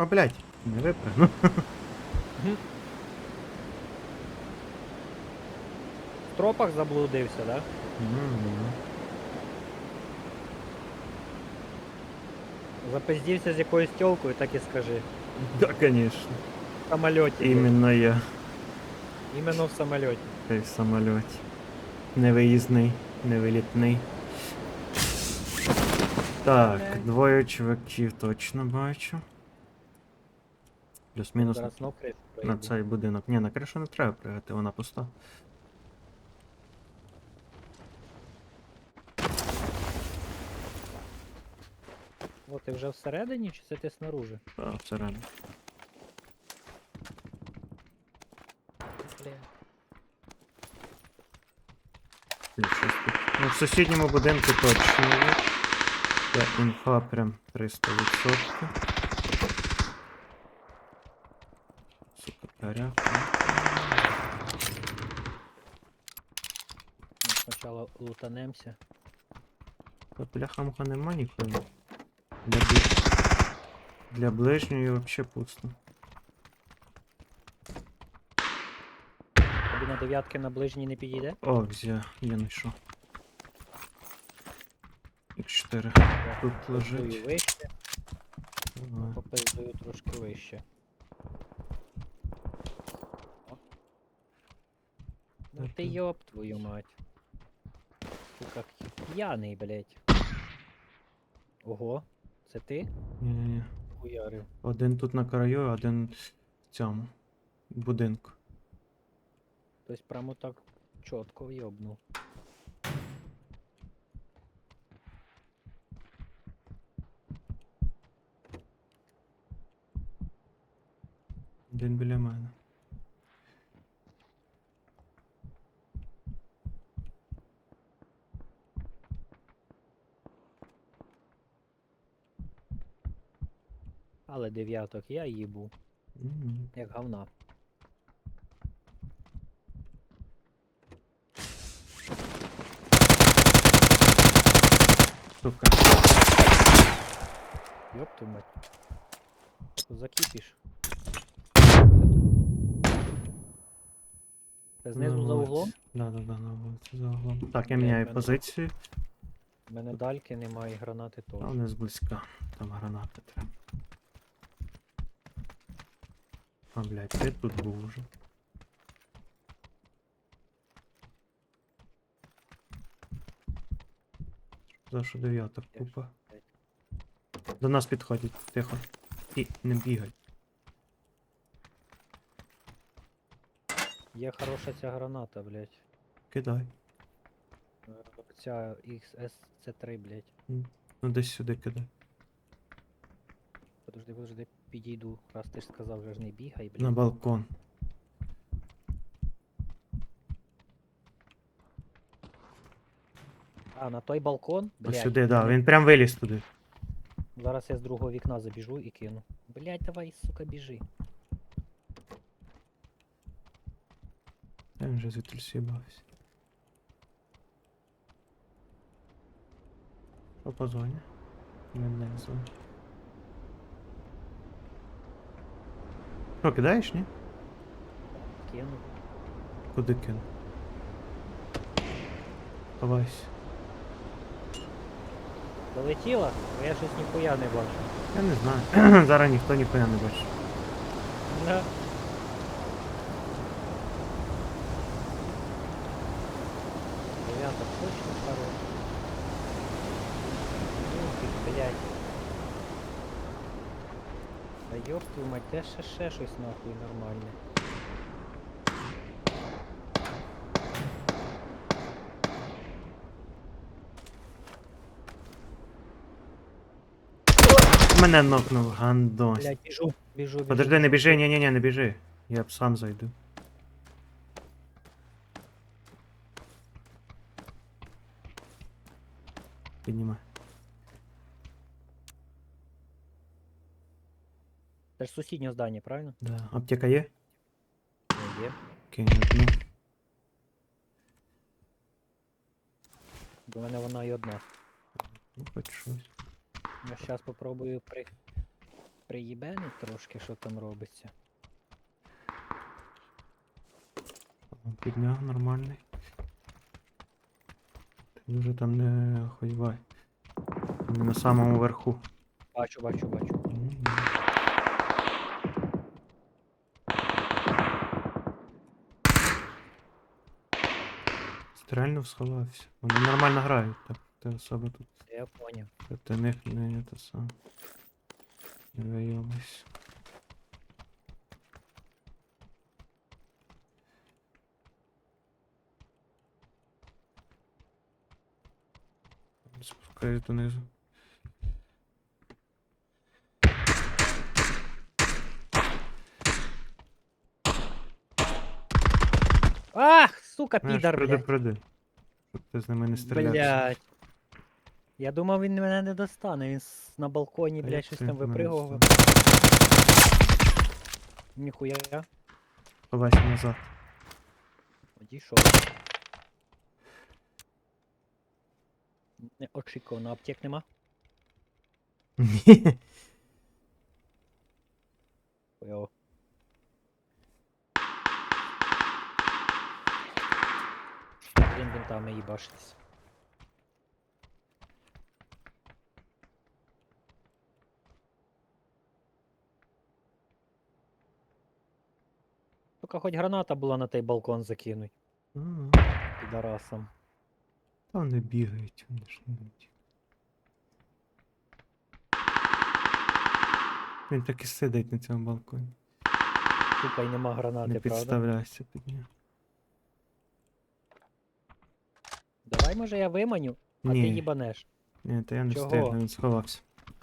О, блядь, не випрыгну. В тропах заблудився, да? М, Запиздівся з якоюсь тілкою, так і скажи. Да, конечно. В самольоті. блядь. Іменно я. Іменно в самольоті. Цей в самольоті. Невиїзний, невилітний. Так, Блядь. двоє чуваків точно бачу. Плюс-мінус Зараз на проїду. цей будинок. Ні, на кришу не треба пригати, вона пуста. О, ти вже всередині чи це ти снаружи? А, всередині. Бля. Є щось тут. Ну, в сусідньому будинку точно є. Це інфа прям 300%. Коряка. Ми спочатку лутанемося. Та бляха-муха нема ніхуя. Для, Для ближньої вообще пусто. Тобі на дев'ятки на ближній не підійде? О, взя, я знайшов. X4 Я тут попиздую лежить. вище, попиздую трошки вище. Мгм. йоп твою мать. Сука, п'яний, блять. Ого, це ти? Ні-ні-ні. Хуярив. Один тут на краю, один в цьому будинку. Тобто прямо так чітко вйобнув. Один біля мене. Але дев'яток я їбу, М, як говна. Сука. Йоп твою мать. Що закипіш? Це знизу за углом? Да, да, да, на вулиці за углом. Так, я міняю мене- позицію. У мене дальки немає, і гранати теж. А не зблизька. Там гранати треба. А, блядь, ти тут був уже. За що дев'яток купа. До нас підходять, тихо. І не бігай. Є хороша ця граната, блядь. Кидай. Е, Ця XSC3, блядь. Ну десь сюди кидай. Подожди, подожди, підійду. Раз ти ж сказав, вже ж не бігай, блядь. На балкон. А, на той балкон? Ось Блядь. сюди, да. Він прям виліз туди. Зараз я з другого вікна забіжу і кину. Блядь, давай, сука, біжи. Я вже звідти сібався. Що по зоні? Не не зоні. Що, кидаєш, ні? Кину. Куди кину? Ховайся. Долетіла? Бо я щось ніхуя не бачу. Я не знаю. Зараз ніхто ніхуя не бачить. Да. Девяток точно хорош. Ёб твою мать, де ще ще щось нахуй нормальне. Мене нокнув гандон. Блядь, біжу, біжу, біжу. Подожди, не біжи, ні, ні, ні, не біжи. Я б сам зайду. Це ж сусіднє здання, правильно? Да. Аптека є? Є. Кинь одну. До мене вона і одна. Ну, хоч щось. Я зараз попробую при... приїбенить трошки, що там робиться. Підняв нормальний. Ти дуже там не охуєвай. Вони на самому верху. Бачу, бачу, бачу. М. Стрельнув, всховався. Вони нормально грають, так. Ти особо тут Я поняв. проти них не те сам. Не вийомись. Спускаюсь донизу. Ах, сука, підар, блядь. предупреди. Щоб ти з ними не стрілявся. Блядь. Я думав, він мене не достане. Він с- на балконі, Та блядь, як щось це там мене випригував. Ніхуя. Ховайся назад. Одійшов. Неочікувано, аптек нема. Ні. Хуйово. Він винтами їбашитись. Тільки хоч граната була на той балкон закинуть. Ага. Підарасом. Та вони бігають, вони ж не йдуть. Він так і сидить на цьому балконі. Тупо й нема гранати, Не правда? підставляйся під нього. Давай, може, я виманю, а ти їбанеш. ні, то я не Чого? встигну, він сховався.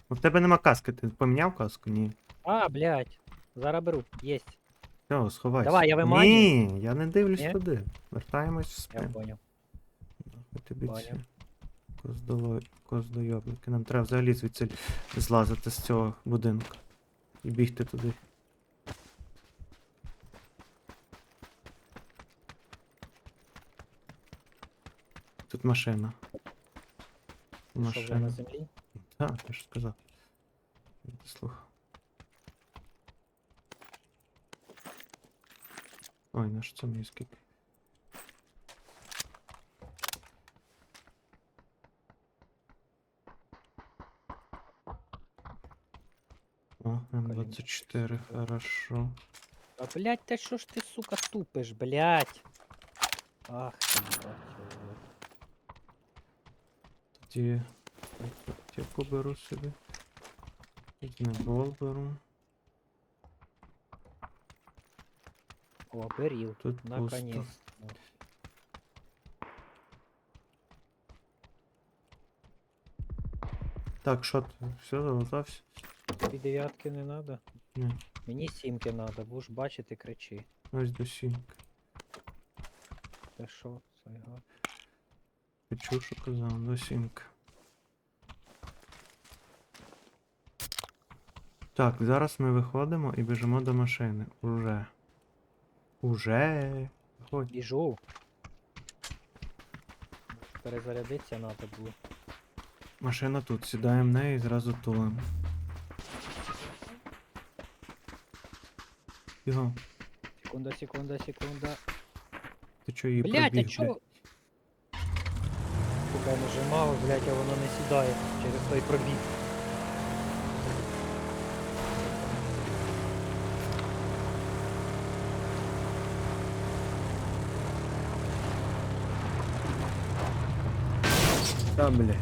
У тебе нема каски, ти поміняв каску? Ні. А, блядь. Зараз беру. Єсть. Все, сховайся. Давай, я виманюю. Ні, я не дивлюсь Ні? туди. Вертаємось в Я спину. поняв. Нахуй тобі ці коздоло... коздойоблики. Нам треба взагалі звідси злазити з цього будинку. І бігти туди. Тут машина. Що вже на Машина. землі? Так, я ж сказав. Я не слухав. Ой, на що це мені скільки? О, М24, хорошо. А, блядь, та що ж ти, сука, тупиш, блядь? Ах, ти, бать, Тоді аптеку беру собі. Знебол беру. О, беріл. Тут Наконец. Так, що ти? Все, залутався? Тобі дев'ятки не надо? Ні. Мені сімки надо, будеш бачити, кричи. Ось до сімки. Та що, сайга? Ти чув, що казав, до сімки. Так, зараз ми виходимо і біжимо до машини. Уже. Уже. Виходь. Біжу. Перезарядитися надо було. Машина тут, сідаємо в неї і зразу тулимо. Його, Секунда, секунда, секунда. ти чого її Блять, а пробіг, чо? Блядь? Я нажимав, блять, а воно не сідає через той пробіг. Та, блядь.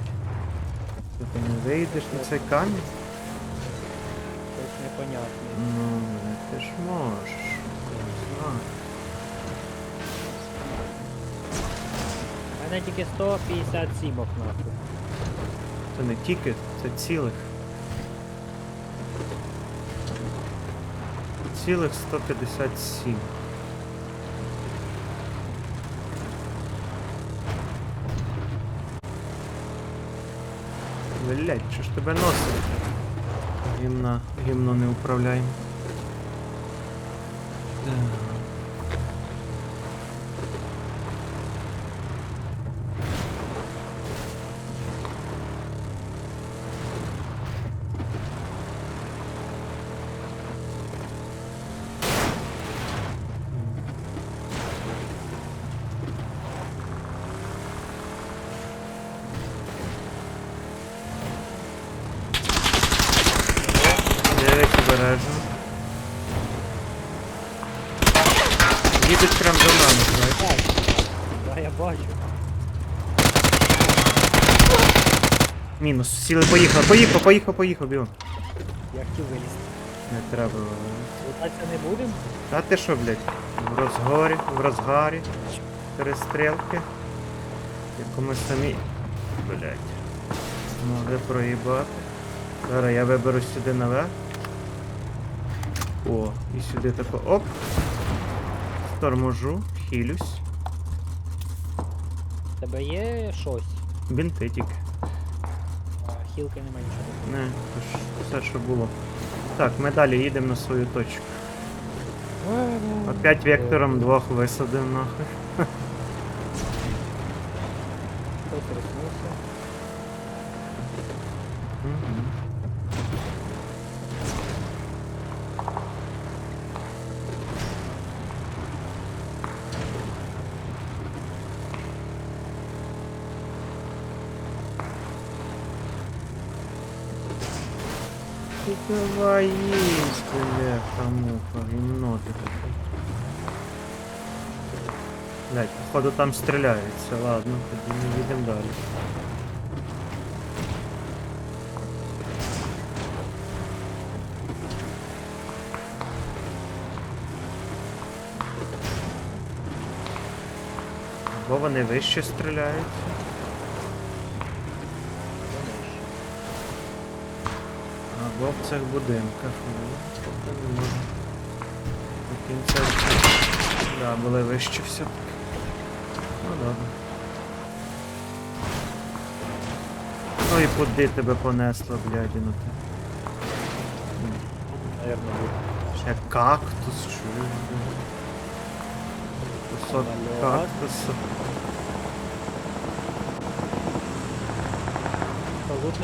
Ти ти не вийдеш на цей камінь? Щось непонятне. Ну, блядь, ти ж можеш. Я мене тільки 157 нахуй. Це не тільки, це цілих. Цілих 157. Блять, що ж тебе носить? Гімна, гімно не управляємо. Так. Бачу. Мінус. Сіли, поїхали. Поїхав, поїхав, поїхав, бігом. Я хотів вилізти. Не треба. Лутатися не будемо? Та ти що, блядь? В розгорі, в розгарі. Перестрілки. Яку ми самі. Блядь. Могли проїбати. Зараз я виберу сюди наверх. О, і сюди тако. Оп. Торможу, хилюсь. Тебе є щось? Бінти тільки. А, хілки немає нічого. Не, то ж все, що було. Так, ми далі їдемо на свою точку. Опять вектором двох висадив нахуй. Хтось. Ти давай їсть, бляха, муха, гімно ти таке. Блять, походу там стріляються, ладно, ми їдемо далі. Або вони вище стріляють. Або в цих будинках. Ну, можу. До кінця. Да, були вище все-таки. Ну добре. Ну і куди тебе понесло, блядіну ти? Наверно, буде. Ще кактус, чую. Кусок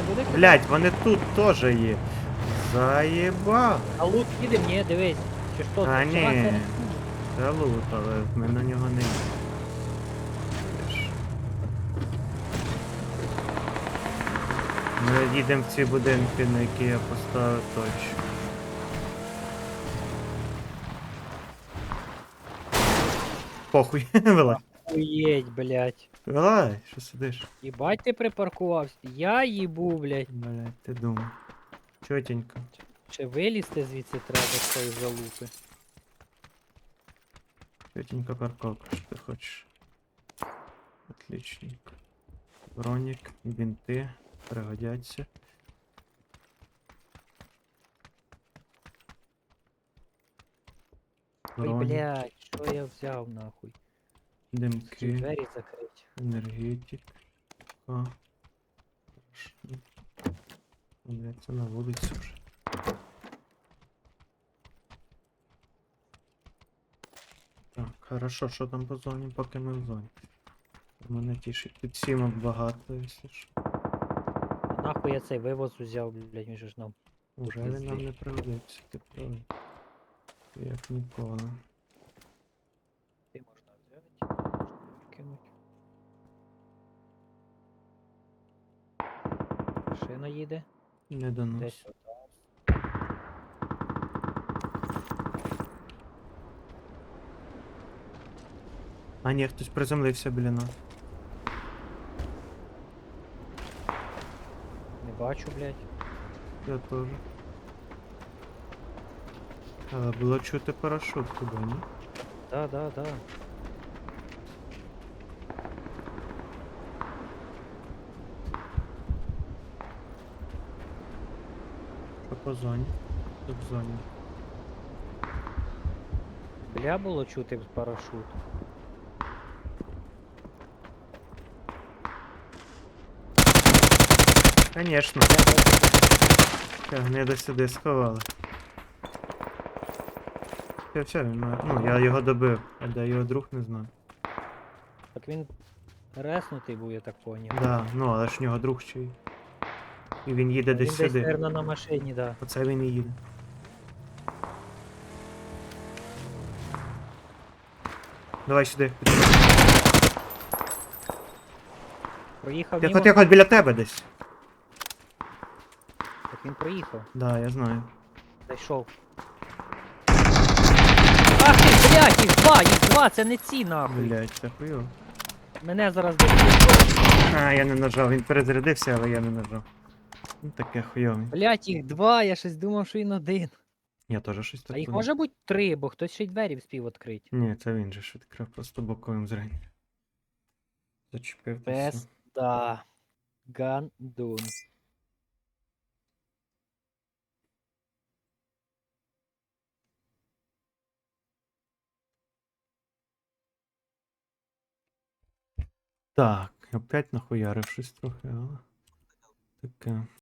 буде? Блять, вони тут теж є. Заєбав. А лут їде? Ні, дивись. Чи що? А, ні. Це лут, але ми на нього не їдемо. Ми їдемо в ці будинки, на які я поставив точно. Похуй, вилазь. Охуєть, блядь. Вилазь, що сидиш? Їбать ти припаркувався. Я їбу, блядь. Блять, ти думав. Чотенько. Ще вилізти звідси треба з цієї залупи. Чотенько парковка, що ти хочеш. Отличненько. Бронік, бінти, пригодяться. Ой, блядь, що я взяв нахуй? Димки, двері закриті. енергетик. О. Це на вулицю вже. Так, хорошо, що там по зоні, поки ми в зоні. Мене тішить. Тут сімок багато, якщо що. Нахуй я цей вивоз взяв, блядь, же ж нам. Уже він нам не пригодиться, ти правий. Як ніколи. Ти можна взяти, можна кинуть. Машина їде. Не до нас. Десь отам. А ні, хтось приземлився біля нас. Не бачу, блядь. Я теж. Але було чути парашут туди, ні? Да, да, да. По зоні? Тут в зоні. Бля було чути парашут. Конечно. До сюди сховали. Все, все, він має. Ну, я його добив, а де його друг не знаю. Так він реснутий був, я так поняв. Да, ну але ж в нього друг ще й. І він їде Він десь десь, сюди. наверно, на машині, да. Оце він і їде. Давай сюди. Проїхав Тихо, мимо. тихо, біля тебе десь. Так він проїхав. Да, я знаю. Зайшов. Ах ти, Блять, їх два, їх два, це не ці нахуй. Блять, це хуйово. Мене зараз доб'ють. А, я не нажав, він перезарядився, але я не нажав. Ну таке хуйове. Блять, їх два, я щось думав, що він один. Я теж щось так. А їх подумав. може бути три, бо хтось ще й двері вспів відкрити. Ні, це він же ж відкрив просто боковим зренням. Зачепив. та все. Гандун. Так, опять нахуярив щось трохи, але. Таке.